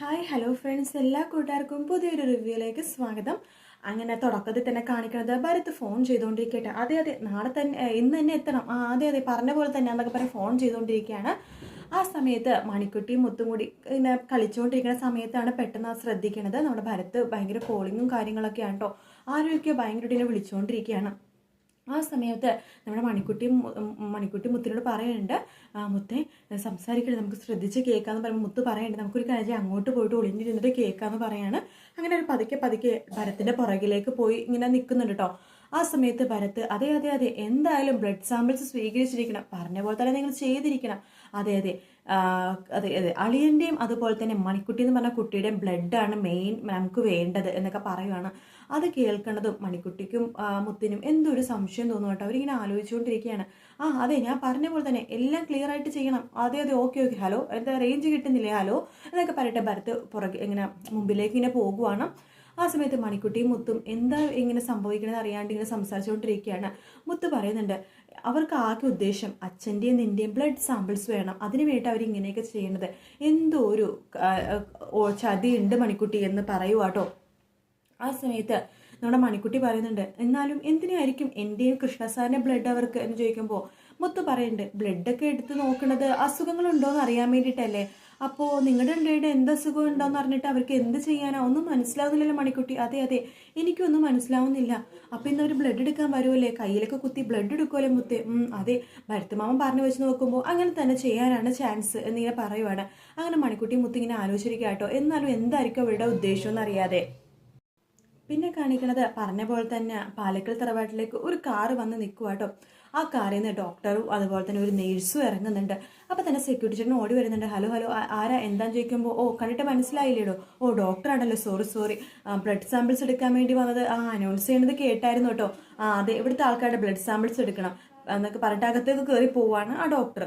Hi hello friends എല്ലാ കൂട്ടുകാർക്കും പുതിയൊരു റിവ്യൂയിലേക്ക് സ്വാഗതം. അങ്ങനെ തുടക്കത്തിൽ തന്നെ കാണിക്കുന്നത് ഭരത് ഫോൺ ചെയ്തുകൊണ്ടിരിക്കട്ടെ. അതെ അതെ നാളെ തന്നെ ഇന്ന് തന്നെ എത്തണം. ആ അതെ അതെ പറഞ്ഞ പോലെ തന്നെ എന്നൊക്കെ പറഞ്ഞ് ഫോൺ ചെയ്തുകൊണ്ടിരിക്കുകയാണ്. ആ സമയത്ത് മണിക്കുട്ടിയും മുത്തും കൂടി ഇങ്ങനെ കളിച്ചുകൊണ്ടിരിക്കുന്ന സമയത്താണ് പെട്ടെന്ന് ശ്രദ്ധിക്കുന്നത് നമ്മുടെ ഭരത് ഭയങ്കര കോളിങ്ങും കാര്യങ്ങളൊക്കെയാണ് കേട്ടോ. ആരോഗ്യം ഭയങ്കരമായിട്ട് വിളിച്ചുകൊണ്ടിരിക്കുകയാണ്. ആ സമയത്ത് നമ്മുടെ മണിക്കുട്ടി മണിക്കുട്ടി മുത്തിനോട് പറയുന്നുണ്ട് "ആ, മുത്തേ സംസാരിക്കരുത് നമുക്ക് ശ്രദ്ധിച്ച് കേൾക്കാമെന്ന് പറയുമ്പോൾ മുത്ത് പറയുന്നുണ്ട് നമുക്കൊരു കാര്യം അങ്ങോട്ട് പോയിട്ട് ഒളിഞ്ഞിരുന്നിട്ട് കേൾക്കാമെന്ന് പറയാണ്. അങ്ങനെ ഒരു പതുക്കെ പതുക്കെ ഭരത്തിന്റെ പുറകിലേക്ക് പോയി ഇങ്ങനെ നിൽക്കുന്നുണ്ട് കേട്ടോ ആ സമയത്ത് ഭരത്ത് അതെ അതെ അതെ എന്തായാലും ബ്ലഡ് സാമ്പിൾസ് സ്വീകരിച്ചിരിക്കണം. പറഞ്ഞ പോലെ തന്നെ നിങ്ങൾ ചെയ്തിരിക്കണം. അതെ അതെ അതെ അതെ അളിയന്റെയും അതുപോലെ തന്നെ മണിക്കുട്ടി എന്ന് പറഞ്ഞ കുട്ടിയുടെയും ബ്ലഡാണ് മെയിൻ നമുക്ക് വേണ്ടത് എന്നൊക്കെ പറയുവാണ്. അത് കേൾക്കുന്നതും മണിക്കുട്ടിക്കും മുത്തിനും എന്തൊരു സംശയം തോന്നും കേട്ടോ. അവരിങ്ങനെ ആലോചിച്ചുകൊണ്ടിരിക്കുകയാണ്. ആ അതെ ഞാൻ പറഞ്ഞ പോലെ തന്നെ എല്ലാം ക്ലിയർ ആയിട്ട് ചെയ്യണം. അതെ അതെ ഓക്കെ ഓക്കെ ഹലോ എന്താ റേഞ്ച് കിട്ടുന്നില്ലേ? ഹലോ എന്നൊക്കെ പറയട്ടെ. ഭരത്ത് പുറകെ ഇങ്ങനെ മുമ്പിലേക്ക് ഇങ്ങനെ പോകുവാണ്. ആ സമയത്ത് മണിക്കുട്ടിയും മുത്തും എന്താ ഇങ്ങനെ സംഭവിക്കണമെന്ന് അറിയാണ്ട് ഇങ്ങനെ സംസാരിച്ചുകൊണ്ടിരിക്കുകയാണ്. മുത്ത് പറയുന്നുണ്ട് അവർക്ക് ആകെ ഉദ്ദേശം അച്ഛന്റെയും നിന്റെയും ബ്ലഡ് സാമ്പിൾസ് വേണം. അതിന് വേണ്ടി അവർ ഇങ്ങനെയൊക്കെ ചെയ്യണത്. എന്തോ ഒരു ഉണ്ട് മണിക്കുട്ടി എന്ന് പറയുവാട്ടോ ആ സമയത്ത് നമ്മുടെ മണിക്കുട്ടി പറയുന്നുണ്ട് എന്നാലും എന്തിനായിരിക്കും എന്റെയും കൃഷ്ണസാറിന്റെ ബ്ലഡ് അവർക്ക് എന്ന് ചോദിക്കുമ്പോൾ മുത്ത് പറയുന്നുണ്ട് ബ്ലഡൊക്കെ എടുത്ത് നോക്കുന്നത് അസുഖങ്ങളുണ്ടോ എന്ന് അറിയാൻ വേണ്ടിയിട്ടല്ലേ. അപ്പോൾ നിങ്ങളുടെ രണ്ടുപേരുടെ എന്ത് അസുഖം ഉണ്ടോയെന്ന് പറഞ്ഞിട്ട് അവർക്ക് എന്ത് ചെയ്യാനാ? ഒന്നും മനസ്സിലാവുന്നില്ലല്ലോ മണിക്കുട്ടി. അതെ അതെ. എനിക്കൊന്നും മനസ്സിലാവുന്നില്ല. അപ്പോൾ ഇന്ന് ബ്ലഡ് എടുക്കാൻ വരുമല്ലേ കയ്യിലൊക്കെ കുത്തി ബ്ലഡ് എടുക്കുമല്ലേ മുത്തേ? അതെ. ഭരത്തുമാമൻ പറഞ്ഞു വെച്ച് നോക്കുമ്പോൾ അങ്ങനെ തന്നെ ചെയ്യാനാണ് ചാൻസ് എന്നിങ്ങനെ പറയുവാണ്. അങ്ങനെ മണിക്കുട്ടി മുത്ത് ഇങ്ങനെ ആലോചിച്ചിരിക്കുക കേട്ടോ എന്നാലും എന്തായിരിക്കും അവരുടെ ഉദ്ദേശം എന്നറിയാതെ. പിന്നെ കാണിക്കണത് പറഞ്ഞ പോലെ തന്നെ പാലക്കൽ തറവാട്ടിലേക്ക് ഒരു കാറ് വന്ന് നിൽക്കുക കേട്ടോ ആ കാറിൽ നിന്ന് ഡോക്ടറും അതുപോലെ തന്നെ ഒരു നേഴ്സും ഇറങ്ങുന്നുണ്ട്. അപ്പോൾ തന്നെ സെക്യൂരിറ്റി ചേട്ടൻ ഓടി വരുന്നുണ്ട്. ഹലോ ഹലോ ആരാ? എന്താന്ന് ചോദിക്കുമ്പോൾ ഓ കണ്ടിട്ട് മനസ്സിലായില്ലേടോ? ഓ ഡോക്ടറാണല്ലോ സോറി സോറി ബ്ലഡ് സാമ്പിൾസ് എടുക്കാൻ വേണ്ടി വന്നത്. ആ അനൗൺസ് ചെയ്യണത് കേട്ടായിരുന്നു കേട്ടോ ആ അതെ ഇവിടുത്തെ ആൾക്കാരുടെ ബ്ലഡ് സാമ്പിൾസ് എടുക്കണം. എന്നൊക്കെ പറഞ്ഞിട്ട് അകത്തേക്ക് കയറി പോവാണ് ആ ഡോക്ടർ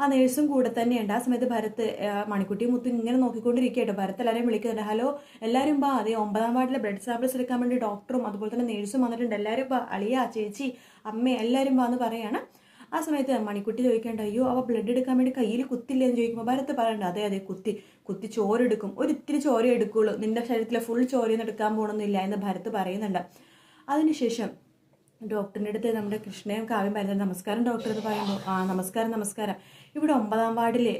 ആ നേഴ്സും കൂടെ തന്നെയുണ്ട്. ആ സമയത്ത് ഭരത് മണിക്കുട്ടി മുത്തു ഇങ്ങനെ നോക്കിക്കൊണ്ടിരിക്കട്ടോ ഭരത് എല്ലാവരെയും വിളിക്കുന്നുണ്ട്. ഹലോ എല്ലാവരും ബാ അതെ ഒമ്പതാം വാർഡിലെ ബ്ലഡ് സാമ്പിൾസ് എടുക്കാൻ വേണ്ടി ഡോക്ടറും അതുപോലെ തന്നെ നേഴ്സും വന്നിട്ടുണ്ട്. എല്ലാവരും ബാ അളിയ ചേച്ചി അമ്മ എല്ലാവരും ബാ എന്ന് പറയാണ്. ആ സമയത്ത് മണിക്കുട്ടി ചോദിക്കേണ്ട അയ്യോ അവ ബ്ലഡ് എടുക്കാൻ വേണ്ടി കയ്യിൽ കുത്തില്ലേ? എന്ന് ചോദിക്കുമ്പോൾ ഭരത് പറയണ്ട അതെ അതെ കുത്തി കുത്തി ചോരെടുക്കും ഒരു ഇത്തിരി ചോര എടുക്കുള്ളൂ. നിന്റെ ശരീരത്തിലെ ഫുൾ ചോരയൊന്നും എടുക്കാൻ പോകണമെന്നില്ല എന്ന് ഭരത് പറയുന്നുണ്ട്. അതിനുശേഷം ഡോക്ടറിന്റെ അടുത്ത് നമ്മുടെ കൃഷ്ണയും കാവ്യം പറഞ്ഞത് നമസ്കാരം ഡോക്ടർ എന്ന് പറയുമ്പോൾ ആ നമസ്കാരം നമസ്കാരം. ഇവിടെ ഒമ്പതാം വാർഡിലെ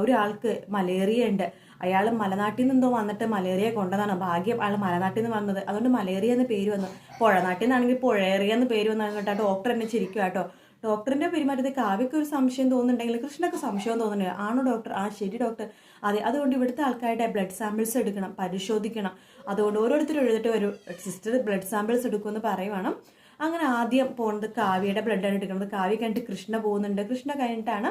ഒരാൾക്ക് മലേറിയ ഉണ്ട്. അയാൾ മലനാട്ടിൽ നിന്നെന്തോ വന്നിട്ട് മലേറിയ കൊണ്ടതാണ്. ഭാഗ്യം അയാൾ മലനാട്ടിൽ നിന്ന് വന്നത്. അതുകൊണ്ട് മലേറിയ എന്ന് പേര് വന്നു. പുഴനാട്ടിൽ നിന്നാണെങ്കിൽ പുഴേറിയ എന്ന് പേര് വന്നാണ് കേട്ടോ ഡോക്ടർ എന്നെ ചിരിക്കുക കേട്ടോ. ഡോക്ടറിന്റെ പെരുമാറ്റത്തിൽ കാവ്യക്ക് ഒരു സംശയം തോന്നുന്നുണ്ടെങ്കിൽ കൃഷ്ണക്ക് സംശയം തോന്നുന്നുണ്ട്. ആണോ ഡോക്ടർ? ആ ശരി ഡോക്ടർ. അതെ അതുകൊണ്ട് ഇവിടുത്തെ ആൾക്കാരുടെ ബ്ലഡ് സാമ്പിൾസ് എടുക്കണം പരിശോധിക്കണം. അതുകൊണ്ട് ഓരോരുത്തരും എഴുതിട്ട് വരും. സിസ്റ്റർ ബ്ലഡ് സാമ്പിൾസ് എടുക്കുമെന്ന് പറയുവാണ്. അങ്ങനെ ആദ്യം പോകുന്നത് കാവ്യയുടെ ബ്ലഡാണ് എടുക്കുന്നത്. കാവ്യ കഴിഞ്ഞിട്ട് കൃഷ്ണ പോകുന്നുണ്ട്. കൃഷ്ണ കഴിഞ്ഞിട്ടാണ്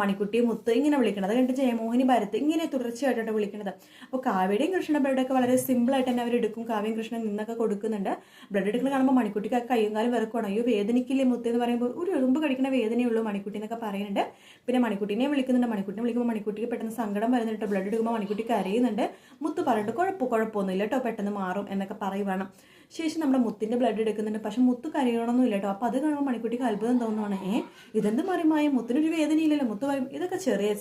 മണിക്കുട്ടി മുത്ത് ഇങ്ങനെ വിളിക്കുന്നത്. കഴിഞ്ഞിട്ട് ജയമോഹിനി ഭരത് ഇങ്ങനെ തുടർച്ചയായിട്ടാണ് വിളിക്കുന്നത്. അപ്പോൾ കാവ്യയുടെയും കൃഷ്ണ ബ്ലഡൊക്കെ വളരെ സിമ്പിളായിട്ട് തന്നെ അവർ എടുക്കും കാവ്യം കൃഷ്ണൻ നിന്നൊക്കെ കൊടുക്കുന്നുണ്ട്. ബ്ലഡ് എടുക്കുന്നത് കാണുമ്പോൾ മണിക്കുട്ടിക്ക് കയ്യും കാലം വിറക്കുവാണ്. അയ്യോ വേദനിക്കില്ലേ മുത്ത്? എന്ന് പറയുമ്പോൾ ഒരു എറുമ്പ് കടിക്കുന്ന വേദനയുള്ളൂ മണിക്കുട്ടി എന്നൊക്കെ പറയുന്നുണ്ട്. പിന്നെ മണിക്കുട്ടിനെ വിളിക്കുന്നുണ്ട്. മണിക്കുട്ടിനെ വിളിക്കുമ്പോൾ മണിക്കുട്ടിക്ക് പെട്ടെന്ന് സങ്കടം വരുന്നുണ്ട് ബ്ലഡ് എടുക്കുമ്പോൾ മണിക്കുട്ടി കരയുന്നുണ്ട്. മുത്ത് പറഞ്ഞിട്ട് കുഴപ്പം കുഴപ്പമൊന്നുമില്ല കേട്ടോ. പെട്ടെന്ന് മാറും എന്നൊക്കെ പറയുവാണ്. ശേഷം നമ്മുടെ മുത്തിന്റെ ബ്ലഡ് എടുക്കുന്നുണ്ട്. പക്ഷെ മുത്ത് കരയണമെന്നില്ല കേട്ടോ. അപ്പോൾ അത് കാണുമ്പോൾ മണിക്കുട്ടിക്ക് അത്ഭുതം തോന്നുവാണ്. ഏ? ഇതെന്ത് മറിമായ? മുത്തിനൊരു വേദനയില്ലല്ലോ. മുത്ത് പറയും ഇതൊക്കെ ചെറിയ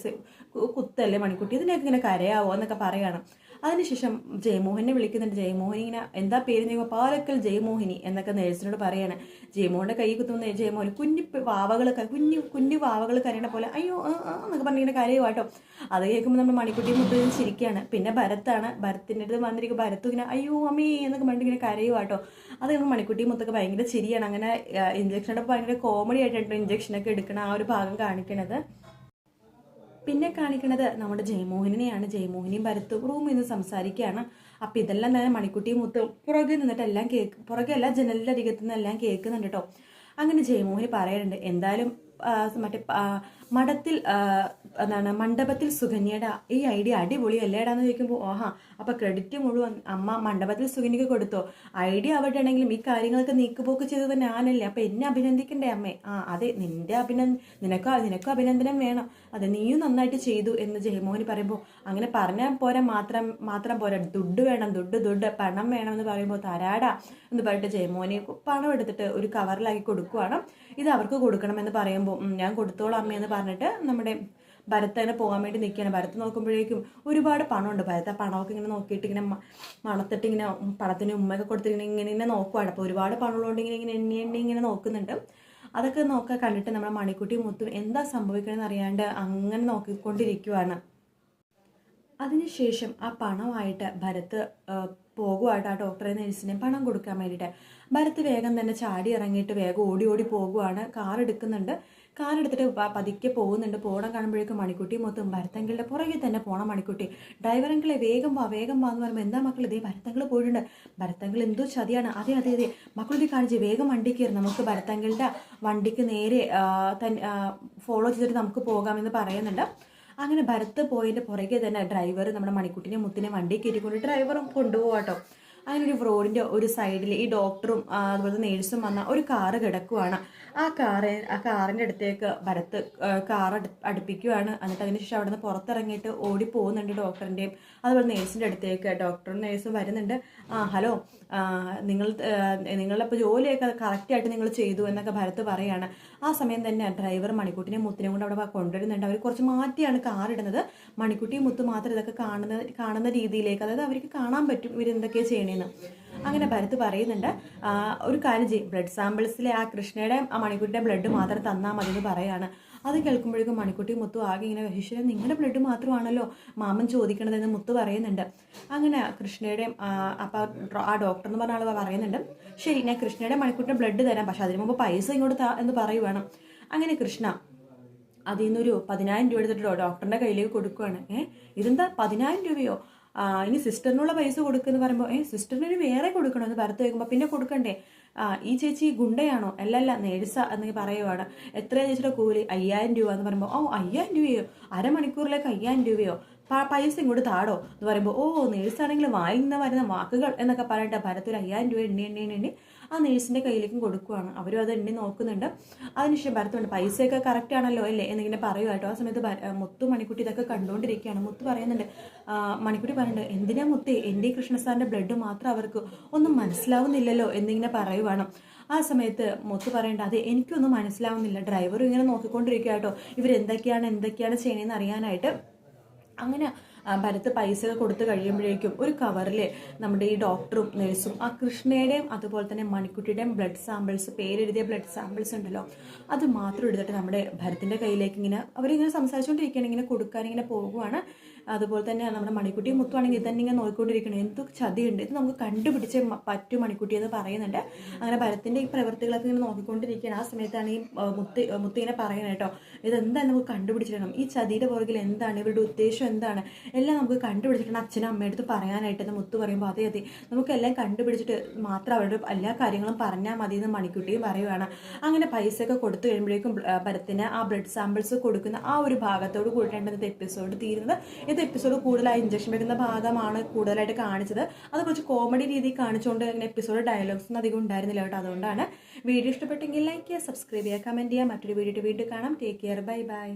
കുത്തല്ലേ മണിക്കുട്ടി? ഇതിനൊക്കെ ഇങ്ങനെ കരയാവോ? എന്നൊക്കെ പറയാണ്. അതിനുശേഷം ജയമോഹനെ വിളിക്കുന്നുണ്ട്. ജയമോഹൻ ഇങ്ങനെ എന്താ പേര് നീ? പാലക്കൽ ജയമോഹിനി എന്നൊക്കെ നേഴ്സിനോട് പറയാണ്. ജയമോഹന്റെ കൈ കുത്തുന്ന ജയമോഹൻ കുഞ്ഞു വാവകൾ കുഞ്ഞു കുഞ്ഞു വാവകൾ കരയണ പോലെ അയ്യോ എന്നൊക്കെ പറഞ്ഞിങ്ങനെ കരയുവാട്ടോ അത് കേൾക്കുമ്പോൾ നമ്മൾ മണിക്കുട്ടി മുട്ടും ചിരിക്കുകയാണ് പിന്നെ ഭരത്താണ്. ഭരത്തിന്റെ അടുത്ത് വന്നിരിക്കും ഭരത്തും ഇങ്ങനെ അയ്യോ അമ്മേ എന്നൊക്കെ പറഞ്ഞിട്ട് ഇങ്ങനെ കരയുവാട്ടോ അത് കഴിയുമ്പോൾ മണിക്കുട്ടി മുത്തൊക്കെ ഭയങ്കര ചിരിയാണ്. അങ്ങനെ ഇഞ്ചക്ഷനൊക്കെ ഭയങ്കര കോമഡി ആയിട്ടാണ് ഇഞ്ചക്ഷനൊക്കെ എടുക്കണ ആ ഒരു ഭാഗം കാണിക്കണത്. പിന്നെ കാണിക്കുന്നത് നമ്മുടെ ജയമോഹനെയാണ് ജയമോഹിനിയും ഭരത്തും റൂമിൽ നിന്ന് സംസാരിക്കുകയാണ്. അപ്പം ഇതെല്ലാം തന്നെ മണിക്കുട്ടിയും മുത്തും പുറകെ നിന്നിട്ട് എല്ലാം കേക്ക് പുറകെ അല്ല ജനലിന്റെ അരികത്തു നിന്നെല്ലാം കേൾക്കുന്നുണ്ട് കേട്ടോ അങ്ങനെ ജയമോഹിനി പറയാറുണ്ട് എന്തായാലും മറ്റേ മഠത്തിൽ എന്താണ് മണ്ഡപത്തിൽ സുകന്യയുടെ ഈ ഐഡിയ അടിപൊളി അല്ലേടാന്ന് ചോദിക്കുമ്പോൾ ഓഹാ അപ്പൊ ക്രെഡിറ്റ് മുഴുവൻ അമ്മ മണ്ഡപത്തിൽ സുകന്യക്ക് കൊടുത്തോ? ഐഡിയ അവിടെ ആണെങ്കിലും ഈ കാര്യങ്ങളൊക്കെ നീക്കുപോക്ക് തന്നെ ഞാനല്ലേ അപ്പൊ എന്നെ അഭിനന്ദിക്കണ്ടേ അമ്മേ? ആ അതെ നിന്റെ അഭിനന്ദ നിനക്കോ നിനക്കും അഭിനന്ദനം വേണം. അതെ നീയും നന്നായിട്ട് ചെയ്തു എന്ന് ജയമോഹൻ പറയുമ്പോൾ അങ്ങനെ പറഞ്ഞാൽ പോരാ മാത്രം മാത്രം പോരാ. ദുഡ് വേണം ദുഡ് ദുഡ് പണം വേണം എന്ന് പറയുമ്പോൾ തരാടാ എന്ന് പറഞ്ഞിട്ട് ജയമോഹനെ പണം എടുത്തിട്ട് ഒരു കവറിലാക്കി കൊടുക്കുവാണ്. ഇത് അവർക്ക് കൊടുക്കണമെന്ന് പറയുമ്പോൾ ഞാൻ കൊടുത്തോളാം അമ്മയെന്ന് പറഞ്ഞിട്ട് നമ്മുടെ ഭരത്ത് തന്നെ പോകാൻ വേണ്ടി നിൽക്കുകയാണ്. ഭരത്ത് നോക്കുമ്പോഴേക്കും ഒരുപാട് പണമുണ്ട്. ഭരത്ത് പണമൊക്കെ ഇങ്ങനെ നോക്കിയിട്ട് ഇങ്ങനെ മണത്തിട്ട് ഇങ്ങനെ പണത്തിന് ഉമ്മയൊക്കെ കൊടുത്തിട്ട് ഇങ്ങനെ ഇങ്ങനെ നോക്കുവാണ്. അപ്പോൾ ഒരുപാട് പണമുള്ളതുകൊണ്ട് ഇങ്ങനെ ഇങ്ങനെ എണ്ണി എണ്ണി ഇങ്ങനെ നോക്കുന്നുണ്ട്. അതൊക്കെ നോക്കാൻ കണ്ടിട്ട് നമ്മുടെ മണിക്കുട്ടി മുത്തും എന്താ സംഭവിക്കണമെന്ന് അറിയാണ്ട് അങ്ങനെ നോക്കിക്കൊണ്ടിരിക്കുവാണ്. അതിനുശേഷം ആ പണമായിട്ട് ഭരത്ത് പോകുവായിട്ട് ആ ഡോക്ടറെ നഴ്സിനെ പണം കൊടുക്കാൻ വേണ്ടിയിട്ട് ഭരത്ത് വേഗം തന്നെ ചാടി ഇറങ്ങിയിട്ട് വേഗം ഓടി ഓടി പോകുവാണ്. കാർ എടുക്കുന്നുണ്ട്. പ- പതുക്കെ പോകുന്നുണ്ട്. പോകണം കാണുമ്പോഴേക്കും മണിക്കുട്ടി മൊത്തം ഭരത്തങ്കിളുടെ പുറകെ തന്നെ പോണം മണിക്കുട്ടി. ഡ്രൈവറെങ്കിലെ വേഗം വാ വേഗം വാ എന്ന് പറയുമ്പോൾ എന്താ മക്കൾ ഇതേ ഭരത്തങ്കിൾ പോയിട്ടുണ്ട്. ഭരത്തങ്കിൾ എന്തോ ചതിയാണ്. അതെ അതെ അതെ. മക്കളിത് കാണിച്ച് വേഗം വണ്ടി കയറി. നമുക്ക് ഭരത്തങ്കിളുടെ വണ്ടിക്ക് നേരെ ഫോളോ ചെയ്തിട്ട് നമുക്ക് പോകാമെന്ന് പറയുന്നുണ്ട്. അങ്ങനെ ഭരത്ത് പോയതിന്റെ പുറകെ തന്നെ ഡ്രൈവർ നമ്മുടെ മണിക്കുട്ടിനെ മുത്തിനെ വണ്ടി കയറ്റിക്കൊണ്ട് ഡ്രൈവറും കൊണ്ടുപോകാട്ടോ അങ്ങനെ ഒരു റോഡിന്റെ ഒരു സൈഡിൽ ഈ ഡോക്ടറും അതുപോലെ നേഴ്സും വന്ന ഒരു കാറ് കിടക്കുവാണ്. ആ കാറ് ആ കാറിന്റെ അടുത്തേക്ക് ഭരത്ത് കാർ അടുപ്പിക്കുവാണ്. എന്നിട്ട് അതിനുശേഷം അവിടെ നിന്ന് പുറത്തിറങ്ങിയിട്ട് ഓടി പോകുന്നുണ്ട് ഡോക്ടറിന്റെയും അതുപോലെ നേഴ്സിന്റെ അടുത്തേക്ക്. ഡോക്ടറും നേഴ്സും വരുന്നുണ്ട്. ആ ഹലോ നിങ്ങൾ നിങ്ങളിപ്പോൾ ജോലിയൊക്കെ കറക്റ്റായിട്ട് നിങ്ങൾ ചെയ്തു എന്നൊക്കെ ഭരത്ത് പറയാണ്. ആ സമയം തന്നെ ഡ്രൈവർ മണിക്കുട്ടിനെ മുത്തിനെ കൊണ്ട് അവിടെ കൊണ്ടുവരുന്നുണ്ട്. അവർ കുറച്ച് മാറ്റിയാണ് കാർ ഇടുന്നത്. മണിക്കുട്ടിയും മുത്ത് മാത്രം ഇതൊക്കെ കാണുന്ന കാണുന്ന രീതിയിലേക്ക് അതായത് അവർക്ക് കാണാൻ പറ്റും ഇവരെന്തൊക്കെയാണ് ചെയ്യണേന്ന് അങ്ങനെ ഭരത് പറയുന്നുണ്ട് ഒരു കാര്യം ചെയ്യും. ബ്ലഡ് സാമ്പിൾസിലെ ആ കൃഷ്ണയുടെ ആ മണിക്കുട്ടിയുടെ ബ്ലഡ് മാത്രം തന്നാൽ മതി എന്ന് പറയാണ്. അത് കേൾക്കുമ്പോഴേക്കും മണിക്കുട്ടി മുത്തു ആകെ ഇങ്ങനെ ഈശ്വരൻ നിങ്ങളുടെ ബ്ലഡ് മാത്രമാണല്ലോ മാമൻ ചോദിക്കണതെന്ന് മുത്തു പറയുന്നുണ്ട്. അങ്ങനെ കൃഷ്ണയുടെയും അപ്പം ആ ഡോക്ടർ എന്ന് പറഞ്ഞ ആൾ പറയുന്നുണ്ട് ശരി ഞാൻ കൃഷ്ണയുടെ മണിക്കുട്ടിയുടെ ബ്ലഡ് തരാം. പക്ഷേ അതിന് മുമ്പ് പൈസ ഇങ്ങോട്ട് എന്ന് പറയുവാണ് അങ്ങനെ കൃഷ്ണ അതിൽ നിന്നൊരു പതിനായിരം രൂപ എടുത്തിട്ട് ഡോക്ടറിന്റെ കയ്യിലേക്ക് കൊടുക്കുവാണ്. ഏഹ് ഇതെന്താ? പതിനായിരം രൂപയോ? ഇനി സിസ്റ്ററിനുള്ള പൈസ കൊടുക്കുമെന്ന് പറയുമ്പോൾ ഏ സിസ്റ്ററിന് വേറെ കൊടുക്കണോ എന്ന് ഭരത്ത് വയ്ക്കുമ്പോൾ പിന്നെ കൊടുക്കണ്ടേ? ആ ഈ ചേച്ചി ഗുണ്ടയാണോ? അല്ലല്ല നേഴ്സ എന്ന് പറയുവാണ്. എത്ര ചേച്ചിയുടെ കൂലി? അയ്യായിരം രൂപ എന്ന് പറയുമ്പോൾ ഓ അയ്യായിരം രൂപയോ? അരമണിക്കൂറിലേക്ക് അയ്യായിരം രൂപയോ? പൈസ ഇങ്ങോട്ട് താടോ? എന്ന് പറയുമ്പോൾ ഓ നേഴ്സാണെങ്കിൽ വായിന്ന് വരുന്ന വാക്കുകൾ എന്നൊക്കെ പറഞ്ഞിട്ട് ഭരത്തിൽ അയ്യായിരം രൂപ എണ്ണി എണ്ണി എണ്ണി ആ നേഴ്സിന്റെ കയ്യിലേക്കും കൊടുക്കുവാണ്. അവരും അത് എണ്ണി നോക്കുന്നുണ്ട്. അതിനുശേഷം ഭരത്തുണ്ട് പൈസയൊക്കെ കറക്റ്റ് ആണല്ലോ അല്ലേ? എന്നിങ്ങനെ പറയുക കേട്ടോ ആ സമയത്ത് മുത്തു മണിക്കുട്ടി ഇതൊക്കെ കണ്ടുകൊണ്ടിരിക്കുകയാണ് മുത്തു പറയുന്നുണ്ട് മണിക്കുട്ടി പറയുന്നുണ്ട് എന്തിനാ മുത്തേ? എന്റെ കൃഷ്ണസാറിന്റെ ബ്ലഡ് മാത്രം അവർക്ക് ഒന്നും മനസ്സിലാവുന്നില്ലല്ലോ എന്നിങ്ങനെ പറയുവാണ്. ആ സമയത്ത് മുത്ത് പറയേണ്ട അതെ എനിക്കൊന്നും മനസ്സിലാവുന്നില്ല. ഡ്രൈവറും ഇങ്ങനെ നോക്കിക്കൊണ്ടിരിക്കുക കേട്ടോ ഇവരെന്തൊക്കെയാണ് എന്തൊക്കെയാണ് ചെയ്യണതെന്ന് അറിയാനായിട്ട്. അങ്ങനെ ആ, ഭരത് പൈസ കൊടുത്തു കഴിയുമ്പോഴേക്കും ഒരു കവറിൽ നമ്മുടെ ഈ ഡോക്ടറും നഴ്സും ആ കൃഷ്ണയുടെയും അതുപോലെ തന്നെ മണിക്കുട്ടിയുടെയും ബ്ലഡ് സാമ്പിൾസ് പേരെഴുതിയ ബ്ലഡ് സാമ്പിൾസ് ഉണ്ടല്ലോ അത് മാത്രം എടുത്തിട്ട് നമ്മുടെ ഭരത്തിന്റെ കയ്യിലേക്ക് ഇങ്ങനെ അവരിങ്ങനെ സംസാരിച്ചുകൊണ്ടിരിക്കുകയാണ് ഇങ്ങനെ കൊടുക്കാൻ ഇങ്ങനെ പോകുവാണ്. അതുപോലെ തന്നെ നമ്മുടെ മണിക്കുട്ടി മുത്തുവാണെങ്കിൽ തന്നെ ഇങ്ങനെ നോക്കിക്കൊണ്ടിരിക്കണം എന്ത് ചതിയുണ്ട്? ഇത് നമുക്ക് കണ്ടുപിടിച്ച് പറ്റും മണിക്കുട്ടി എന്ന് പറയുന്നുണ്ട്. അങ്ങനെ ഭരത്തിന്റെ ഈ പ്രവൃത്തികളൊക്കെ ഇങ്ങനെ നോക്കിക്കൊണ്ടിരിക്കുകയാണ്. ആ സമയത്താണ് ഈ മുത്തി മുത്ത് പറയുന്നത് കേട്ടോ ഇതെന്താ നമുക്ക് കണ്ടുപിടിച്ചിടണം ഈ ചതിയുടെ പുറകിൽ എന്താണ്? ഇവരുടെ ഉദ്ദേശം എന്താണ്? എല്ലാം നമുക്ക് കണ്ടുപിടിച്ചിട്ടുണ്ട്. അച്ഛനും അടുത്ത് പറയാനായിട്ട് എന്ന് മുത്ത് പറയുമ്പോൾ അതെ അതെ. നമുക്കെല്ലാം കണ്ടുപിടിച്ചിട്ട് മാത്രം അവരുടെ എല്ലാ കാര്യങ്ങളും പറഞ്ഞാൽ മതി എന്ന് മണിക്കുട്ടിയും പറയുവാണ്. അങ്ങനെ പൈസയൊക്കെ കൊടുത്തു കഴിയുമ്പോഴേക്കും ഭരത്തിന് ആ ബ്ലഡ് സാമ്പിൾസ് കൊടുക്കുന്ന ആ ഒരു ഭാഗത്തോട് കൂടിയിട്ടാണ് ഇന്നത്തെ എപ്പിസോഡ് തീരുന്നത്. ഇത് എപ്പിസോഡ് കൂടുതലായി ഇഞ്ചക്ഷൻ വെക്കുന്ന ഭാഗമാണ് കൂടുതലായിട്ട് കാണിച്ചത്. അത് കുറച്ച് കോമഡി രീതിയിൽ കാണിച്ചുകൊണ്ട് ഇങ്ങനെ എപ്പിസോഡ് ഡയലോഗ്സ് ഒന്നും അധികം ഉണ്ടായിരുന്നില്ല കേട്ടോ. അതുകൊണ്ടാണ്. വീഡിയോ ഇഷ്ടപ്പെട്ടെങ്കിൽ ലൈക്ക് ചെയ്യുക സബ്സ്ക്രൈബ് ചെയ്യുക കമന്റ് ചെയ്യുക. മറ്റൊരു വീഡിയോ വീണ്ടും കാണാം. Take care bye bye